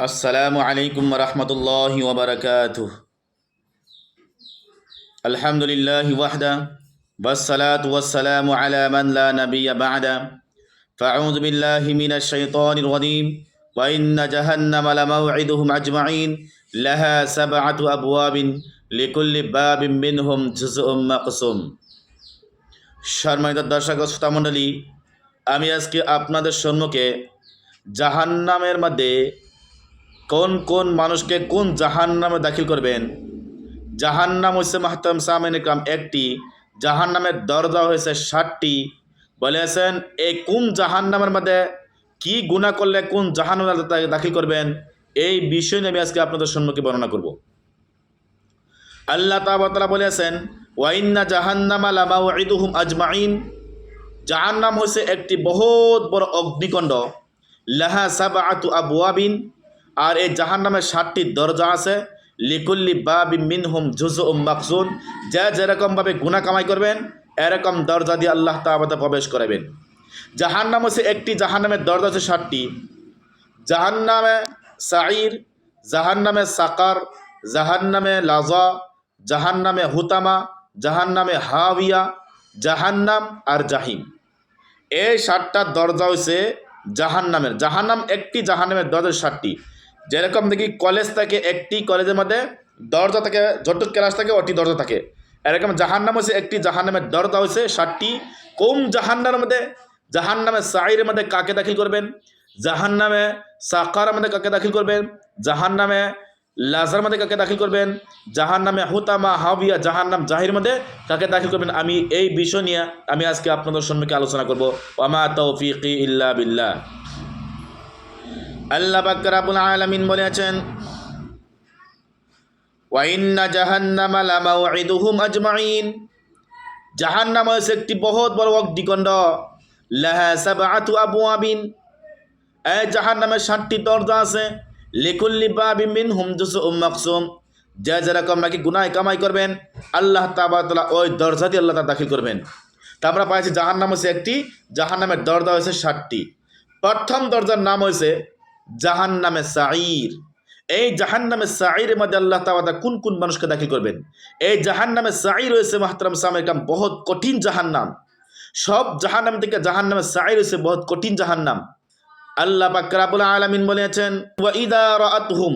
السلام عليكم ورحمة الله وبركاته الحمد لله وحده والصلاة والسلام على من لا نبي بعده فأعوذ بالله من الشيطان الرجيم وإن جهنم لموعدهم أجمعين لها سبعة أبواب لكل باب منهم جزء مقسوم সম্মানিত দর্শক ও শ্রোতামণ্ডলী আমি আজকে আপনাদের সম্মুখে জাহান্নামের মধ্যে কোন কোন মানুষকে কোন জাহান্নামে দাখিল করবেন? জাহান্নাম হচ্ছে মাহতাম সামেন কাম একটি, জাহান্নামের দরজা হয়েছে ষাটটি বলেছেন এই কোন জাহান্নামের মধ্যে কি গুণা করলে কোন তাকে দাখিল করবেন? এই বিষয় নিয়ে আমি আজকে আপনাদের সম্মুখে বর্ণনা করব। আল্লাহ তাবাতলা বলেছেন ওয়াইন্না জাহান্নামা লামাউইদুহুম আজমাইন জাহান্নাম হচ্ছে একটি বহুত বড় অগ্নিকণ্ড। লাহা সাবাআতু আবওয়াবিন। আর এই জাহান জাহান্নামের ষাটটি দরজা আছে। লিকুল্লি বাবি মিনহুম জুজু মাকসুন যা যেরকমভাবে গুণা কামাই করবেন, এরকম দরজা দিয়ে আল্লাহ তাবাতে প্রবেশ করাবেন। জাহান্নাম হচ্ছে একটি, জাহান্নামের দরজা আছে ষাটটি জাহান্নামে সাঈর, জাহান্নামে সাকার, জাহান্নামে লাজা জাহান্নামে হুতামা জাহান জাহান্নামে হাবিয়া জাহান্নাম আর জাহিম। এই সাতটা দরজা হয়েছে জাহান্নামের। জাহান্নাম একটি, জাহান্নামের দরজা ষাটটি যেরকম দেখি কলেজ থাকে, একটি কলেজের মধ্যে দরজা থাকে যত ক্লাস থাকে ওটি দরজা থাকে। এরকম জাহান্নাম হচ্ছে একটি জাহান্নামের দরজা হয়েছে ষাটটি কোন জাহান্নামের মধ্যে? জাহান জাহান্নামে সাইরের মধ্যে কাকে দাখিল করবেন? জাহান্নামে সাকার মধ্যে কাকে দাখিল করবেন? জাহান্নামে লাজার মধ্যে কাকে দাখিল করবেন? জাহান্নামে হুতামা, হাবিয়া, জাহান্নাম জাহির মধ্যে কাকে দাখিল করবেন? আমি এই বিষয় নিয়ে আমি আজকে আপনাদের সম্মুখে আলোচনা করব। ওয়ামা তৌফিকি ইল্লা বিল্লাহ। আল্লাহ বাকরাবুল আলামিন বলেছেন ওয়াইন্না জাহান্নামা লামাউইদুহুম আজমাইন জাহান্নাম হচ্ছে একটি বহুত বড় অগ্নিকণ্ড, লাহা সাবআতু আবওয়াবিন। এই জাহান্নামের ষাটটি দরজা আছে, লিকুল্লি বাবি মিনহুম জুজউম মাকসুম। যে যেরকম নাকি গুনাহ কামাই করবেন, আল্লাহ তাবাতলা ওই দরজা দিয়ে আল্লাহ তাআলা দাখিল করবেন। তা আমরা পাইছি জাহান্নাম হচ্ছে একটি, জাহান্নামের দরজা হয়েছে ষাটটি প্রথম দরজার নাম হয়েছে জাহান্নামে সাঈর। এই জাহান্নামে সাঈরের মধ্যে আল্লাহ তাবাদা কোন কোন মানুষকে দাখিল করবেন? এই জাহান্নামে সাঈর হয়েছে মাহতারাম সামের কাম বহুত কঠিন জাহান্নাম। সব জাহান্নাম থেকে জাহান্নামে সাঈ হয়েছে বহুত কঠিন জাহান্নাম। আল্লাহ পাকরাবুল আলামিন বলেছেন, ওয়া ইদা রাআতহুম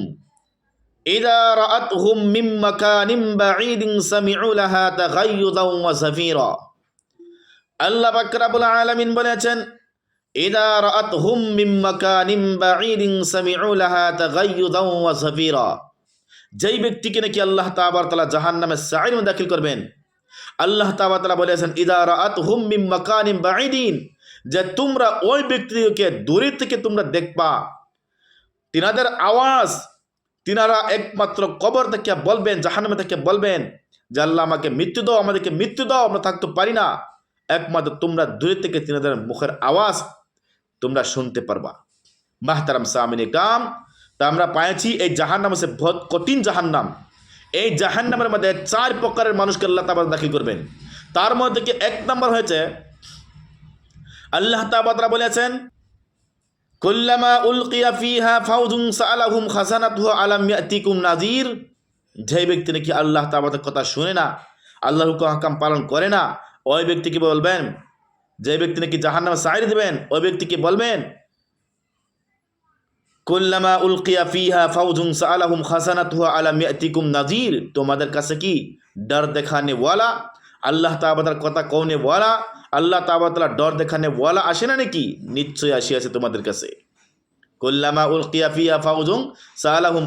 ইদা রাআতহুম মিন মাকানিন বাঈদিন সামিউ লাহা তাগায়্যুদান ওয়া জাফীরা আল্লাহ পাকরাবুল আলামিন বলেছেন রাআতহুম মিন মাকানিন বাঈদিন সামিউ লাহা তাগায়্যুদান ওয়া জাফীরা যেই ব্যক্তিকে নাকি আল্লাহ তাআলা তাআলা জাহান্নামে সাঈর মধ্যে দাখিল করবেন, আল্লাহ তাআলা বলেছেন, ইদা রাআতহুম মিন মাকানিন বাঈদিন যে তোমরা ওই ব্যক্তিকে দূরে থেকে তোমরা দেখবা। তিনাদের আওয়াজ, তিনারা একমাত্র কবর থেকে বলবেন, জাহান্নামে থেকে বলবেন যে, আল্লাহ আমাকে মৃত্যু দাও, আমাদেরকে মৃত্যু দাও, আমরা থাকতে পারি না। একমাত্র তোমরা দূরে থেকে তিনাদের মুখের আওয়াজ তোমরা শুনতে পারবা। মাহতারাম সামিনী কাম তা আমরা পাইছি এই জাহান্নাম হচ্ছে বহুত কঠিন জাহান্নাম। এই জাহান্নামের মধ্যে চার প্রকারের মানুষকে আল্লাহ তাবার দাখিল করবেন। তার মধ্যে কি এক নম্বর হয়েছে? আল্লাহ তাবাদরা বলেছেন, কুল্লামা উলকিয়া ফিহা ফাউজুন সালাহুম খাসানাতুহু আলাম ইয়াতিকুম নাজির যে ব্যক্তি নাকি আল্লাহ তাবাদের কথা শুনে না, আল্লাহর হুকুম হাকাম পালন করে না, ওই ব্যক্তিকে বলবেন? যে ব্যক্তি নাকি জাহান্নামে সাইড দিবেন, ওই ব্যক্তিকে বলবেন? কুল্লামা উলকিয়া ফিহা ফাউজুন সালাহুম খাসানাতুহু আলাম ইয়াতিকুম নাজির তোমাদের কাছে কি ডর দেখানে ওয়ালা? আল্লাহ তাবাদার কথা কৌনে ওয়ালা? আল্লাহ তাবাতলা ডর দেখানে ওয়ালা আসে না নাকি? নিশ্চয়ই আসিয়াছে তোমাদের কাছে। কুল্লামা উল কিয়াফিয়া ফাউজুং সালাহুম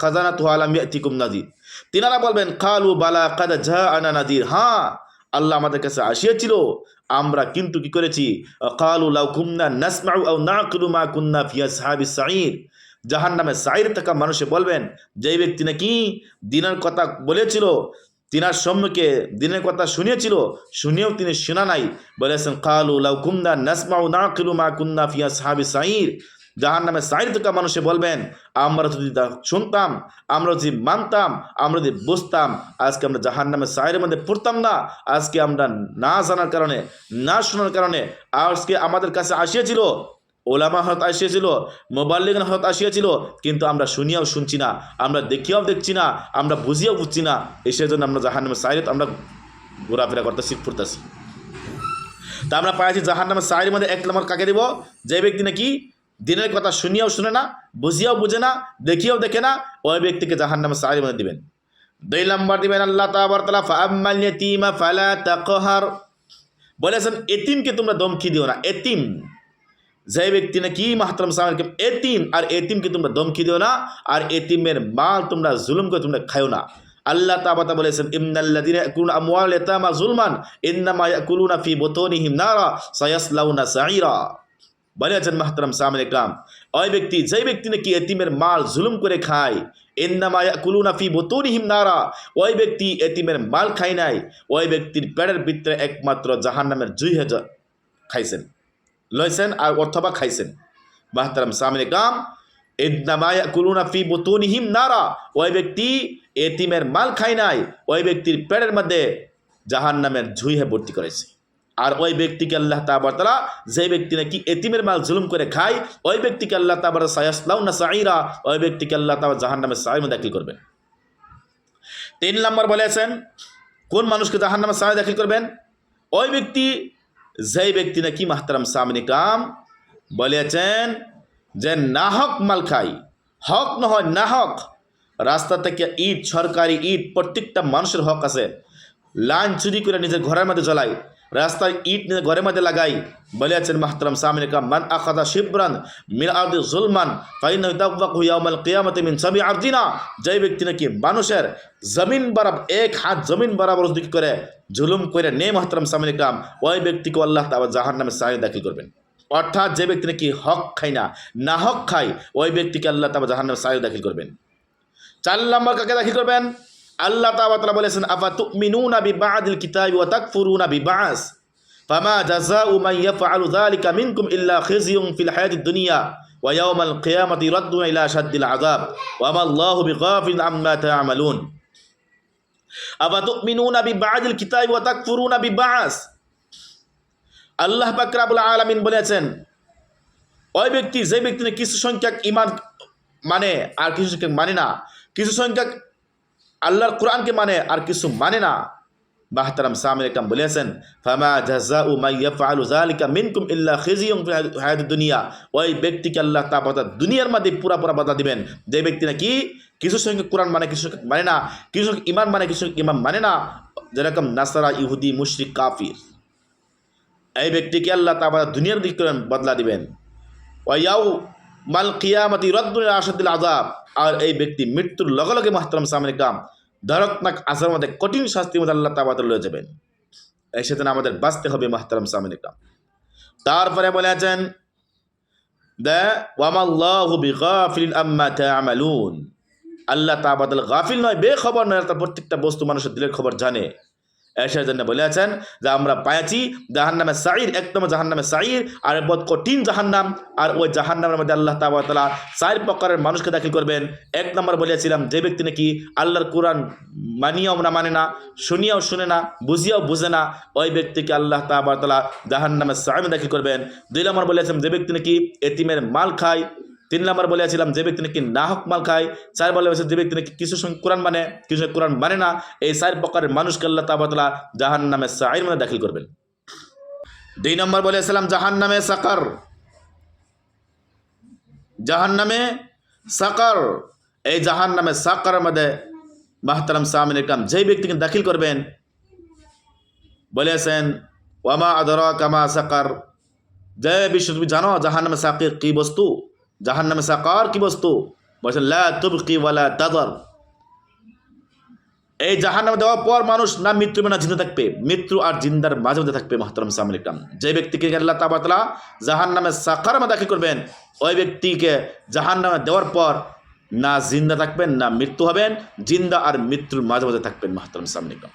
খাজানা তু আলাম ইয়াতিকুম নাজির তিনারা বলবেন, কালু বালা কাদা ঝা আনা নাজির হ্যাঁ আল্লাহ আমাদের কাছে আসিয়াছিল আমরা কিন্তু কি করেছি? কুন্না ফিয়া সাঈর জাহান নামে সাইর থাকা মানুষে বলবেন যে ব্যক্তি নাকি দিনের কথা বলেছিল, তিনার সম্মুখে দিনের কথা শুনিয়েছিল, শুনেও তিনি শোনা নাই। বলেছেন, কালু লাউ কুন্না নাসমাউ নাকিলু মা কুন্না ফিয়া সাহাবি সাইর জাহান নামে সাইর থাকা মানুষে বলবেন, আমরা যদি শুনতাম, আমরা যদি মানতাম, আমরা যদি বুঝতাম, আজকে আমরা জাহান নামে সাইরের মধ্যে পড়তাম না, আজকে আমরা না জানার কারণে, না শোনার কারণে, আজকে আমাদের কাছে আসিয়েছিল, ওলামা হত আসিয়েছিল মোবাল্লিগান হত আসিয়েছিল, কিন্তু আমরা শুনিয়াও শুনছি না, আমরা দেখিয়াও দেখছি না, আমরা বুঝিয়াও বুঝছি না এসে জন্য আমরা জাহান নামে সাইরেত আমরা ঘোরাফেরা করতেছি, ফুরতেছি। তা আমরা পাইছি জাহান নামে সাইরের মধ্যে এক নম্বর কাকে দেব? যে ব্যক্তি নাকি দিনের কথা শুনিয়াও শুনে না, বুঝিয়াও বুঝে না, দেখিয়াও দেখে না, ওই ব্যক্তিকে জাহান নামে সাইরের মধ্যে দিবেন। দুই নম্বর দিবেন, আল্লাহ তালা ফাআম্মাল ইয়াতীমা ফালা বলেছেন, এতিমকে তোমরা দমকি দিও না, এতিম। যে ব্যক্তি নাকি মাহতরম সাহেবকে, এতিম, আর এতিমকে তোমরা দমকি দিও না, আর এতিমের মাল তোমরা জুলুম করে তোমরা খাও না। আল্লাহ তাবাতা বলেছেন ইমনাল্লাযিনা ইয়াকুলুনা আমওয়াল ইয়াতামা যুলমান ইন্নামা ইয়াকুলুনা ফি বুতুনিহিম নারা, সায়াসলাউনা সাঈরা। বলেছেন মাহতরম সামনে কাম ওই ব্যক্তি, যেই ব্যক্তি নাকি এতিমের মাল জুলুম করে খায়, ইন্নামা ইয়াকুলুনা ফি বুতুনিহিম নারা, ওই ব্যক্তি এতিমের মাল খায় নাই, ওই ব্যক্তির পেটের ভিতরে একমাত্র জাহান্নামের জুই হেজ খাইছেন। লইছেন আর অথবা খাইছেন। মাহতারাম সামনে কাম ইদনামায়া কুলুনা ফি বুতুনিহিম নারা, ওই ব্যক্তি এতিমের মাল খায় নাই, ওই ব্যক্তির পেটের মধ্যে জাহান্নামের ঝুইহে ভর্তি করেছে। আর ওই ব্যক্তিকে আল্লাহ তাবারতালা যে ব্যক্তি নাকি এতিমের মাল জুলুম করে খায়, ওই ব্যক্তিকে আল্লাহ তাবার সায়াসলাউনা সাইরা ওই ব্যক্তিকে আল্লাহ তাবার জাহান্নামের সাইমে দাখিল করবেন। তিন নম্বর বলেছেন, কোন মানুষকে জাহান্নামের সামনে দাখিল করবেন? ওই ব্যক্তি, যেই ব্যক্তি নাকি মাহতারাম সামনে কাম বলেছেন যে নাহক মাল খাই হক নহয় নাহক রাস্তা থেকে ইট, সরকারি ইট, প্রত্যেকটা মানুষের হক আছে। লাইন চুরি করে নিজের ঘরের মধ্যে জ্বলাই রাস্তায় ইট নিয়ে ঘরের মধ্যে লাগাই। বলেছেন মাহতারাম সামনে কাম মান আখাদা শিবরান মিন আর্দি জুলমান ফাইন তাওয়াক ইয়াউমাল কিয়ামতি মিন সাবি আরদিনা। যে ব্যক্তি নাকি মানুষের জমিন বরাবর, এক হাত জমিন বরাবর দিক করে জুলুম করে নে মাহতারাম সামনে কাম ওই ব্যক্তিকে আল্লাহ তাআলা জাহান্নামে সাই দাখিল করবেন। অর্থাৎ যে ব্যক্তি নাকি হক খায় না না হক খায়, ওই ব্যক্তিকে আল্লাহ তাআলা জাহান্নামে সাই দাখিল করবেন। চার নম্বর কাকে দাখিল করবেন? আল্লাহ তাআলা বলেছেন আফা তুমিনুনা বিবাদিল কিতাবি ওয়া তাকফুরুনা বিবাস? ফামা জাযাউ মান ইয়াফআলু যালিকা মিনকুম ইল্লা খিজিয়ুন ফিল হায়াতিদ দুনিয়া ওয়া ইয়াওমাল কিয়ামাতি রাদ্দুনা ইলা আশাদ্দিল আযাব ওয়া মা আল্লাহু বিগাফিল আম্মা তা'মালুন আফা তুমিনুনা বিবাদিল কিতাবি ওয়া তাকফুরুনা বিবাস? আল্লাহ পাক রাব্বুল আলামিন বলেছেন, ওই ব্যক্তি, যে ব্যক্তি কিছু সংখ্যক ইমান মানে আর কিছু সংখ্যক মানে না, কিছু সংখ্যক আল্লাহর কোরআনকে মানে আর কিছু মানে না। বাহতারাম সামির একরাম বলেছেন, ফামা জাযাউ মান ইয়াফআলু যালিকা মিনকুম ইল্লা খিজিয়ুন ফিল দুনিয়া। ওই ব্যক্তিকে আল্লাহ তাআলা দুনিয়ার মধ্যে পুরা পুরা বাধা দিবেন। যে ব্যক্তি নাকি কিছু সংখ্যক কোরআন মানে কিছু মানে না, কিছু ইমান মানে কিছু ইমান মানে না, যেরকম নাসারা, ইহুদি, মুশরিক, কাফির। এই ব্যক্তিকে আল্লাহ তাআলা দুনিয়ার দিক করে বদলা দিবেন। ওয়াইয়াউ মাল কিয়ামতি রদ্দুল আসাদুল আজাব আর এই ব্যক্তি মৃত্যুর লগে লগে মাহতারাম সামনে কাম ধরকনাক আসার মধ্যে কঠিন শাস্তির মধ্যে আল্লাহ তাবাদল লয়ে যাবেন। এই সেদিন আমাদের বাঁচতে হবে মাহতারাম সামনে কাম তারপরে বলেছেন আল্লাহ তাবাদল গাফিল নয়, বেখবর নয়, তার প্রত্যেকটা বস্তু মানুষের দিলের খবর জানে। এসার জন্য বলেছেন যে আমরা পাইছি জাহান্নামে সাইর এক নম্বর জাহান্নামে সাইর আর বহুত কঠিন জাহান্নাম, আর ওই জাহান্নামের মধ্যে আল্লাহ তালা চার প্রকারের মানুষকে দাখিল করবেন। এক নম্বর বলেছিলাম, যে ব্যক্তি নাকি আল্লাহর কোরআন মানিয়াও না মানে না, শুনিয়াও শুনে না, বুঝিয়াও বুঝে না, ওই ব্যক্তিকে আল্লাহ তালা জাহান্নামে সাইমে দাখিল করবেন। দুই নম্বর বলেছিলাম, যে ব্যক্তি নাকি এতিমের মাল খায় তিন নম্বর বলেছিলাম যে ব্যক্তি নাকি নাহক মাল খায়, চার বলে যে ব্যক্তি নাকি কিছু কোরআন মানে কিছু কোরআন মানে না, এই চার প্রকারের মানুষকে আল্লাহ তাবাতলা জাহান নামে সাইর মধ্যে দাখিল করবেন। দুই নম্বর বলেছিলাম জাহান নামে সাকার। জাহান নামে সাকার। এই জাহান নামে সাকার মধ্যে মাহতারাম সামিন ইকরাম যেই ব্যক্তিকে দাখিল করবেন, বলেছেন ওয়ামা আদর কামা সাকার। যে বিশ্ব তুমি জানো জাহান নামে সাকির কি বস্তু? জাহান নামে সাকার কি বস্তু? বলছেন, লা ওয়ালা তাদর। এই জাহান নামে দেওয়ার পর মানুষ না মৃত্যু না জিন্দা থাকবে। মৃত্যু আর জিন্দার মাঝে মধ্যে থাকবে, মাহতারাম সামিল ইকরাম। যে ব্যক্তিকে আল্লাহ তাবাতলা জাহান নামে সাকার মধ্যে দাখিল করবেন? ওই ব্যক্তিকে জাহান নামে দেওয়ার পর না জিন্দা থাকবেন, না মৃত্যু হবেন, জিন্দা আর মৃত্যুর মাঝে মাঝে থাকবেন মাহতারাম সামিল ইকরাম।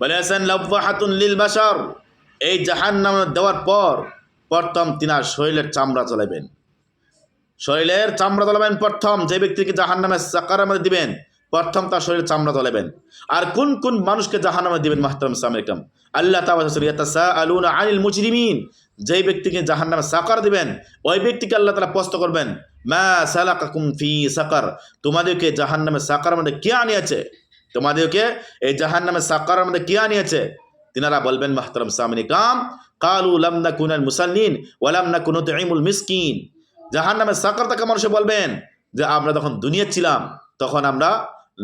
বলেছেন, লব্বাহাতুন লিল বাসার এই জাহান নামে দেওয়ার পর প্রথম তিনার শরীরের চামড়া চলাবেন শরীরের চামড়া চলাবেন প্রথম, যে ব্যক্তিকে জাহান নামে সাকার মধ্যে দিবেন, প্রথম তার শরীরের চামড়া তোলাবেন আর কোন কোন মানুষকে জাহান্নামে দিবেন, মাহতারাম সামরিকাম আল্লাহ তাসা আলুন আনিল মুজরিমিন। যেই ব্যক্তিকে জাহান্নামে সাকার দিবেন, ওই ব্যক্তিকে আল্লাহ তালা প্রস্ত করবেন, মা সালাকাকুম ফি সাকার? তোমাদেরকে জাহান্নামে সাকার মধ্যে কে আনিয়েছে? তোমাদেরকে এই জাহান্নামে সাকার মধ্যে কে আনিয়েছে? তিনারা বলবেন, মাহতারাম সামরিকাম কালু লাম নাকুনাল মুসাল্লিন ওয়ালাম নাকুনু তুইমুল মিসকিন। জাহান্নামে সাকার তাকে মানুষে বলবেন যে, আমরা যখন দুনিয়া ছিলাম, তখন আমরা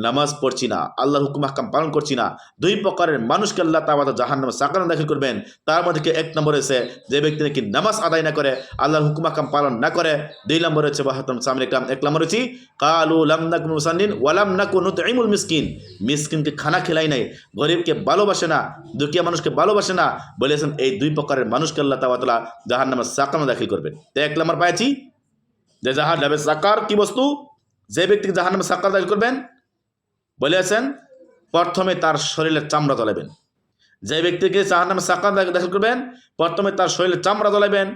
নামাজ পড়ছি না, আল্লাহর হুকুম হাকাম পালন করছি না, দুই প্রকারের মানুষকে আল্লাহ তাবাদ জাহান নামে সাকার দাখিল করবেন। তার মধ্যে এক নম্বর এসে যে ব্যক্তি নাকি নামাজ আদায় না করে, আল্লাহর হুকুম হাকাম পালন না করে, দুই নম্বর হচ্ছে বাহাতম সামনে কাম এক নম্বর হচ্ছে, কালু লাম নাকুন মুসান্নিন ওয়ালাম নাকুন ইমুল মিসকিন। মিসকিনকে খানা খেলাই নাই, গরিবকে ভালোবাসে না দুটিয়া মানুষকে ভালোবাসে না, বলেছেন এই দুই প্রকারের মানুষকে আল্লাহ তাবাতলা জাহান নামে সাকার দাখিল করবেন। তো এক নম্বর পাইছি যে জাহান নামে সাকার কি বস্তু? যে ব্যক্তিকে জাহান নামে সাকার দাখিল করবেন বলেছেন, প্রথমে তার শরীরের চামড়া তোলাবেন যে ব্যক্তিকে জাহান নামে সাকার দাখিল করবেন, প্রথমে তার শরীরের চামড়া তোলাবেন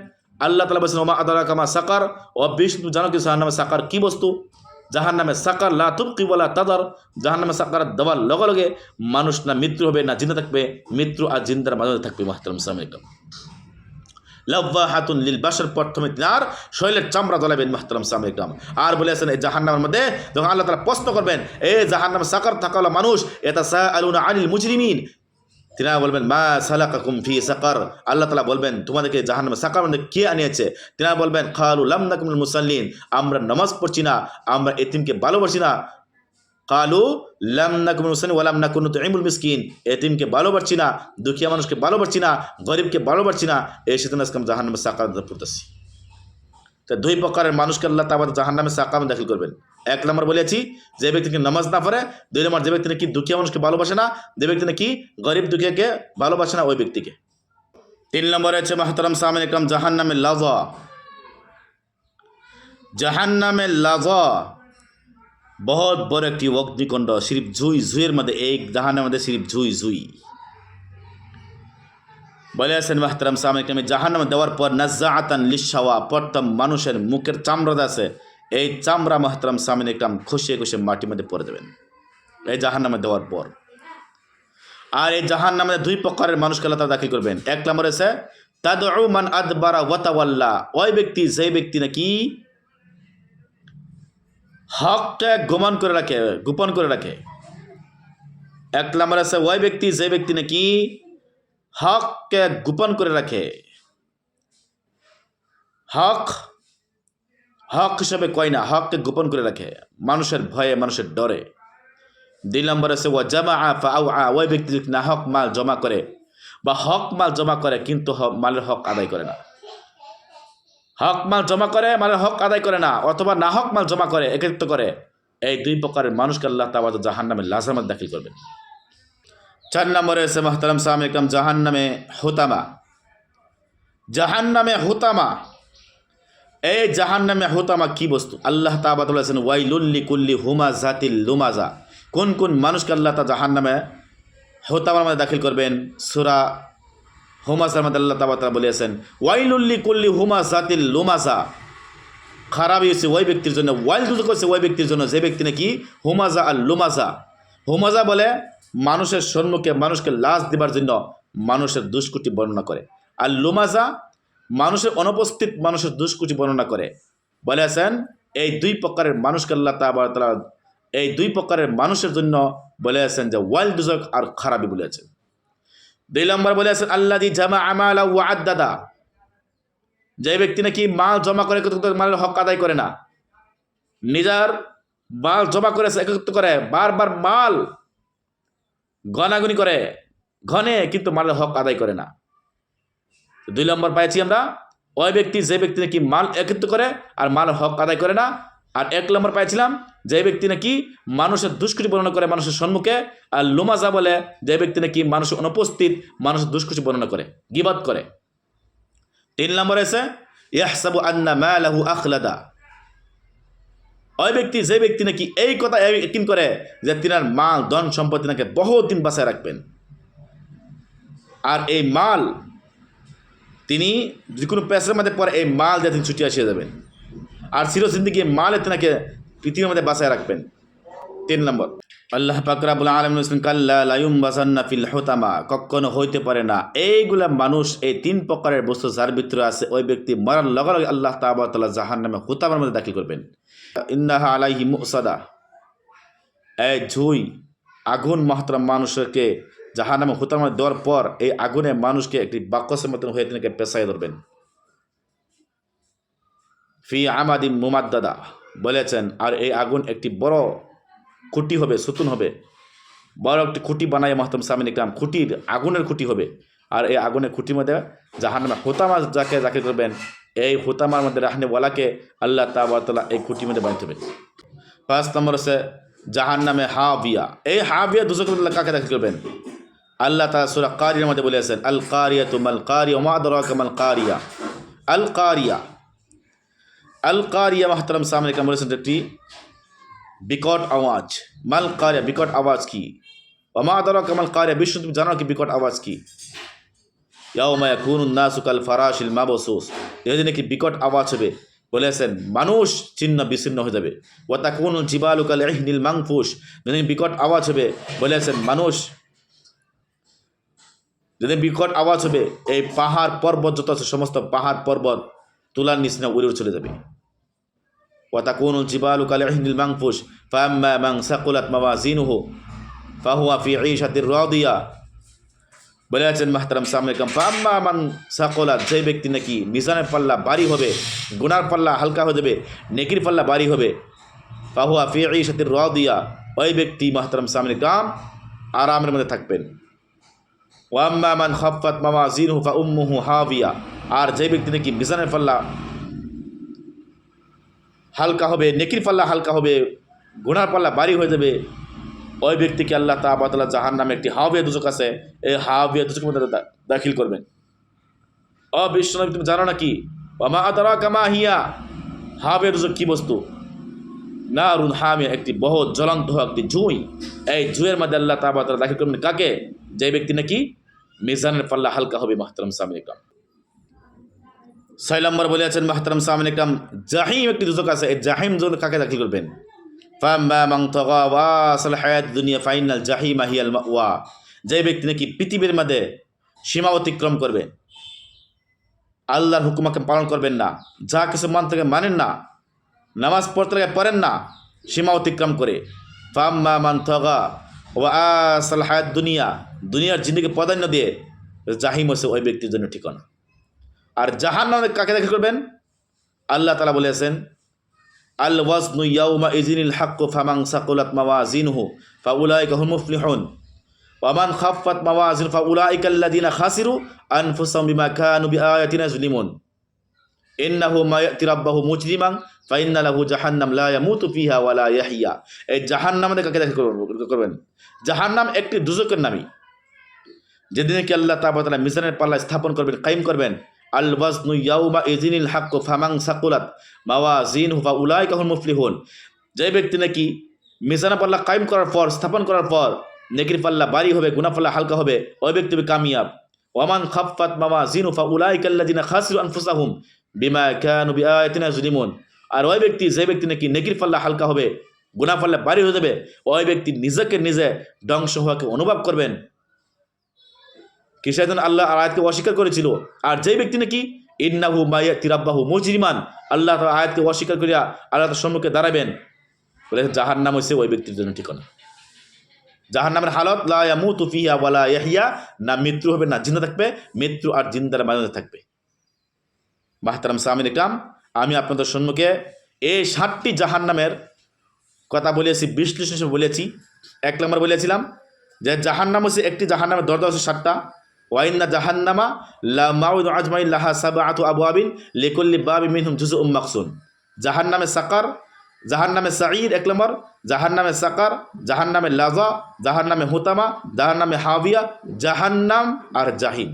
আল্লাহ তালা বলছেন, ওমা আদারা কামা সাকার। ও বিষ্ণু জানো কি জাহান নামে সাকার কি বস্তু? জাহান নামে সাকার লা তুবকি বলা তাদার। জাহান নামে সাকার দেওয়ার লগে লগে মানুষ না মৃত্যু হবে, না জিন্দা থাকবে। মৃত্যু আর জিন্দার মাঝে থাকবে, মাহতারাম সালামালাইকুম লব্বা হাতুন লিল প্রথমে তিনার শৈলের চামড়া দলাবেন মাহতারাম সালামালাইকুম আর বলেছেন, এই জাহান্নামের মধ্যে যখন আল্লাহ তালা প্রশ্ন করবেন, এ জাহান্নাম সাকার থাকা মানুষ এটা সা আলুনা আনিল মুজরিমিন? তিনারা বলবেন, মা সালাকাকুম ফি সাকার। আল্লাহ তালা বলবেন, তোমাদেরকে জাহান্নামে সাকার মধ্যে কে আনিয়েছে? তিনারা বলবেন খালু লাম নাকুমুল মুসাল্লিন। আমরা নামাজ পড়ছি না, আমরা এতিমকে ভালোবাসি না। কালু লাম নাকুমুল মুসাল্লিন ওয়ালাম নাকুন তুইমুল মিসকিন। এতিমকে ভালোবাসছি না, দুঃখিয়া মানুষকে ভালোবাসছি না, গরিবকে ভালোবাসছি না এই আজকে আমরা জাহান্নামে সাকার পড়তেছি তো দুই প্রকারের মানুষকে আল্লাহ তাবাদ জাহান্নামে সাকাম দাখিল করবেন। এক নম্বর বলেছি, যে ব্যক্তিকে নামাজ না পড়ে, দুই নম্বর যে ব্যক্তি নাকি দুঃখিয়া মানুষকে ভালোবাসে না, যে ব্যক্তি নাকি গরিব দুঃখিয়াকে ভালোবাসে না, ওই ব্যক্তিকে। তিন নম্বরে হচ্ছে মাহতারাম সামিন ইকরাম জাহান্নামে লাজা জাহান্নামে লাজা বহুত বড় একটি অগ্নিকুণ্ড সিরিপ ঝুই, ঝুইয়ের মধ্যে এই জাহান্নামের মধ্যে সিরিপ ঝুই ঝুই। বলে আছেন, মাহতারাম সামিন জাহান্নামে দেওয়ার পর নাজ্জাআতান লিশাওয়া প্রথম মানুষের মুখের চামড়া আছে, এই চামড়া মাহতারাম সামনে ইকরাম খুশিয়ে খুশিয়ে মাটির মধ্যে পরে দেবেন এই জাহান্নামে দেওয়ার পর। আর এই জাহান নামে দুই প্রকারের মানুষকে আল্লাহ দাখিল করবেন। এক নম্বর আছে তাদউ মান আদবারা ওয়াতাওয়াল্লা ওই ব্যক্তি যে ব্যক্তি নাকি হকটা গোপন করে রাখে, গোপন করে রাখে। এক নম্বর আছে, ওই ব্যক্তি, যে ব্যক্তি নাকি হককে গোপন করে রাখে। হক হক হিসাবে কয় না, হককে গোপন করে রাখে। মানুষের ভয়ে, মানুষের ডরে। দুই নম্বর আছে ও জামা আউ আ ওই ব্যক্তি যদি না হক মাল জমা করে, বা হক মাল জমা করে, কিন্তু মালের হক আদায় করে না। হক মাল জমা করে মানে হক আদায় করে না, অথবা না হক মাল জমা করে, একত্রিত করে। এই দুই প্রকারের মানুষকে আল্লাহ তাবাদ জাহান নামে লাজামাত দাখিল করবেন। চার নম্বরে আছে মাহতারাম সালাম ইকরাম জাহান নামে হুতামা। জাহান নামে হুতামা। এই জাহান নামে হুতামা কি বস্তু? আল্লাহ তাবাদ বলেছেন ওয়াইলুল্লি কুল্লি হুমা জাতিল লুমাজা। কোন কোন মানুষকে আল্লাহ তা জাহান নামে হোতামার মধ্যে দাখিল করবেন? সুরা হুমাসার মধ্যে আল্লাহ তাবা তারা বলেছেন ওয়াইলুল্লি কুল্লি হুমা জাতিল লুমাজা খারাপ হয়েছে ওই ব্যক্তির জন্য, ওয়াইল দুজ করছে ওই ব্যক্তির জন্য, যে ব্যক্তি নাকি হুমাজা আর লুমাজা হুমাজা বলে, মানুষের সম্মুখে মানুষকে লাশ দেবার জন্য মানুষের দুষ্কুটি বর্ণনা করে। আর লুমাজা মানুষের অনুপস্থিত মানুষের দুষ্কুটি বর্ণনা করে। বলেছেন, এই দুই প্রকারের মানুষকে আল্লাহ তালা এই দুই প্রকারের মানুষের জন্য বলে আছেন যে ওয়াইল দুজক আর খারাপি বলেছেন। দুই নম্বর বলে আছেন আল্লাহ জামা আমালা ওয়াদ দাদা যে ব্যক্তি নাকি মাল জমা করে মালের হক আদায় করে না, নিজের মাল জমা করে একত্রিত করে, বারবার মাল গনাগুনি করে ঘনে কিন্তু মালের হক আদায় করে না। দুই নম্বর পাইছি আমরা, ওই ব্যক্তি যে ব্যক্তি নাকি মাল একত্রিত করে আর মালের হক আদায় করে না আর এক নম্বর পাইছিলাম যে ব্যক্তি নাকি মানুষের দুষ্কৃতি বর্ণনা করে মানুষের সম্মুখে, আর লুমাজা বলে যে ব্যক্তি নাকি মানুষের অনুপস্থিত মানুষের দুষ্কৃতি বর্ণনা করে গিবাদ করে। তিন নম্বর আছে, ইয়াহসাবু আন্না মালাহু আখলাদা। ওই ব্যক্তি যে ব্যক্তি নাকি এই কথা কিন করে যে তিনার মাল, ধন, সম্পত্তি নাকি বহুত দিন বাঁচায় রাখবেন। আর এই মাল, তিনি যে কোনো পেশার মধ্যে পরে এই মাল দিয়ে তিনি ছুটি আসিয়ে যাবেন। আর চির জিন্দিগি মালে তেনাকে পৃথিবীর মধ্যে বাঁচায় রাখবেন। তিন নম্বর, আল্লাহ পাকরাবুল আলম কাল্লা লায়ুম বাসান্না ফিল হোতামা কখনো হইতে পারে না। এইগুলা মানুষ, এই তিন প্রকারের বস্তু যার ভিতরে আছে, ওই ব্যক্তি মরার লগে লগে আল্লাহ তাবাতাল্লাহ জাহান নামে হোতামার মধ্যে দাখিল করবেন। ইন্নাহা আলাইহি মুসাদা এ ঝুই আগুন মাহতরম মানুষকে জাহান নামে হোতার মধ্যে দেওয়ার পর, এই আগুনে মানুষকে একটি বাক্যসের মতন হয়ে তিনাকে পেশায় ধরবেন। ফি আমাদিম মুমাদ্দাদা বলেছেন, আর এই আগুন একটি বড় খুঁটি হবে, সুতুন হবে। বড় একটি খুঁটি বানায় মাহতম সামিন ইকরাম। খুঁটির আগুনের খুঁটি হবে। আর এই আগুনের খুঁটির মধ্যে জাহান নামে হোতামা যাকে যাকে করবেন, এই হোতামার মধ্যে রাহনে ওয়ালাকে আল্লাহ তাবাতলা এই খুঁটির মধ্যে বানিয়ে দেবেন। পাঁচ নম্বর হচ্ছে জাহান নামে হাবিয়া। এই হাবিয়া দুশো কাকে দাখিল করবেন? আল্লাহ তালা সুরা কারিয়ার মধ্যে বলেছেন, আল কারিয়া তুমাল কারিয়া মাদর কামাল কারিয়া। আল কারিয়া আল কারিয়া মাহতারাম সামনে কাম বলেছেন একটি বিকট আওয়াজ। মাল কারিয়া বিকট আওয়াজ কি? ওমা আদরা কামাল কারিয়া বিশ্ব তুমি জানো কি বিকট আওয়াজ কি? ইয়াউমা ইয়াকুনু নাসু কাল ফারাশিল মাবসুস। এদিন কি বিকট আওয়াজ হবে। বলেছেন, মানুষ চিহ্ন বিচ্ছিন্ন হয়ে যাবে। ও তাকুনুল জিবালু কাল ইহনিল মাংফুস যেদিন বিকট আওয়াজ হবে। বলেছেন, মানুষ যেদিন বিকট আওয়াজ হবে। এই পাহাড় পর্বত যত সমস্ত পাহাড় পর্বত তুলার নিচে উড়ে উড়ে চলে যাবে। ওয়াতাকুন জিবালু কালে হিন্দুল মাংফুস ফাম্মা মাং সাকুলাত মামা জিনুহু ফাহুয়া ফি ঈশাতির রদিয়া। বলে আছেন মাহতারাম সামনেকাম ফাম্মা মান সাকোলাত যে ব্যক্তি নাকি মিজানের পাল্লা বাড়ি হবে, গুনার পাল্লা হালকা হয়ে দেবে নেকির পাল্লা বাড়ি হবে পাহুয়া ফিয়া এই সাথে ঈশাতির দিয়া ওই ব্যক্তি মাহতারাম সামনেকাম আরামের মধ্যে থাকবেন। ওয়াম্মা মান খফাত মামা জিনহু ফা উম্মুহু হাবিয়া আর যে ব্যক্তি নাকি মিজানের পাল্লা হালকা হবে, নেকির পাল্লা হালকা হবে, গুনার পাল্লা বাড়ি হয়ে যাবে। ওই ব্যক্তিকে আল্লাহ তাবাতাল্লাহ জাহান নামে একটি হাবিয়া দুচক আছে, এই হাবিয়া দুচকের মধ্যে দাখিল করবেন। অ বিশ্বনবী তুমি জানো নাকি? হিয়া? হাবিয়া দুচক কি বস্তু? না রুন হামিয়া, একটি বহুত জ্বলন্ত একটি জুঁই। এই জুঁয়ের মধ্যে আল্লাহ তাবাতাল্লাহ দাখিল করবেন কাকে? যে ব্যক্তি নাকি মিজানের পাল্লা হালকা হবে, মাহতারাম সামনে কাম ছয় নম্বর বলে আছেন মাহতারাম সামিন একরাম জাহিম একটি দুজক আছে। এই জাহিম জোন কাকে দাখিল করবেন? দুনিয়া ফাইনাল জাহিম আহিয়াল ওয়া যে ব্যক্তি নাকি পৃথিবীর মধ্যে সীমা অতিক্রম করবে, আল্লাহর হুকুমাকে পালন করবেন না, যা কিছু মান থেকে মানেন না, নামাজ পড়তে লাগে পড়েন না, সীমা অতিক্রম করে। ফাম্মা মান তগা ওয়াসাল হায়াত দুনিয়া, দুনিয়ার জিন্দিকে প্রাধান্য দিয়ে জাহিম হচ্ছে ওই ব্যক্তির জন্য ঠিকানা। আর জাহান নামে কাকে দেখা করবেন? আল্লাহ তালা বলেছেন আল ওয়াজনু ইয়াউমা ইজিনিল হাক্কু ফামাং সাকুলাত মাওয়াজিনহু ফাউলাইকা হুম মুফলিহুন ওয়ামান খাফফাত মাওয়াজিন ফাউলাইকা আল্লাযিনা খাসিরু আনফুসাহুম বিমা কানু বিআয়াতিনা যুলিমুন ইন্নাহু মা ইয়াতি রাব্বাহু মুজরিমান, ফাইন্না লাহু জাহান্নাম লা ইয়ামুতু ফিহা ওয়া লা ইয়াহইয়া। এই জাহান্নামে কাকে দেখা করবেন? জাহান্নাম একটি দুজকের নামই। যেদিনে কি আল্লাহ তাবাতালা মিজানের পাল্লা স্থাপন করবেন, কায়েম করবেন আল ওয়াজনু ইয়াউমা ইজিনিল হাক্কু ফামাং সাকুলাত মাওয়াজিন হুফা উলাই কখন মুফলিহুন। যে ব্যক্তি নাকি মিজানা পাল্লা কায়েম করার পর, স্থাপন করার পর নেকির পাল্লা বাড়ি হবে গুনা হালকা হবে, ওই ব্যক্তি হবে কামিয়াব। ওয়ামান খাফফাত মাওয়াজিন হুফা উলাই কাল্লাদিনা খাসিরু আনফুসাহুম বিমা কানু বিআয়াতিনা যুলিমুন। আর ওই ব্যক্তি, যে ব্যক্তি নাকি নেকির পাল্লা হালকা হবে গুনা পাল্লা বাড়ি হয়ে যাবে, ওই ব্যক্তি নিজেকে নিজে ধ্বংস হওয়াকে অনুভব করবেন। কিসাইদন আল্লাহ আয়াতকে অস্বীকার করেছিল? আর যেই ব্যক্তি নাকি ইন্নাহু মাইয়া তিরাব্বাহু মুজরিমান, আল্লাহ আয়াতকে অস্বীকার করিয়া আল্লাহ তার সম্মুখে দাঁড়াবেন, বলে জাহার নাম হচ্ছে ওই ব্যক্তির জন্য ঠিকানা। জাহার নামের হালত লা ইয়ামুতু ফিহা ওয়ালা ইয়াহিয়া, না মৃত্যু হবে, না জিন্দা থাকবে, মৃত্যু আর জিন্দার মাঝে থাকবে। মাহতারাম সামিন ইকরাম, আমি আপনাদের সম্মুখে এই সাতটি জাহান নামের কথা বলেছি, বিশ্লেষণ বলেছি। এক নম্বর বলেছিলাম যে জাহান্নাম হচ্ছে একটি জাহান্নামের দরজা হচ্ছে সাতটা। ওয়াইন্না জাহান্নামা লা মাউদ আজমাই লাহা সাবাআতু আবওয়াবিন লিকুল্লি বাবি মিনহুম জুজউম মাকসুন জাহান্নামে সাকার জাহান্নামে সাঈদ এক নম্বর জাহান্নামে সাকার জাহান্নামে লাজা জাহান্নামে হুতামা জাহান্নামে হাবিয়া জাহান্নাম আর জাহিম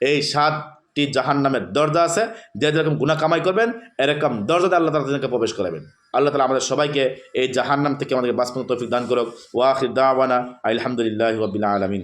এই সাতটি জাহান্নামের দরজা আছে, যে যেরকম গুণা কামাই করবেন, এরকম দরজাতে আল্লাহ তালা তাদেরকে প্রবেশ করাবেন। আল্লাহ তালা আমাদের সবাইকে এই জাহান্নাম থেকে আমাদেরকে বাঁচপন তৌফিক দান করুক। ওয়াখির দাওয়ানা আলহামদুলিল্লাহ আলমিন।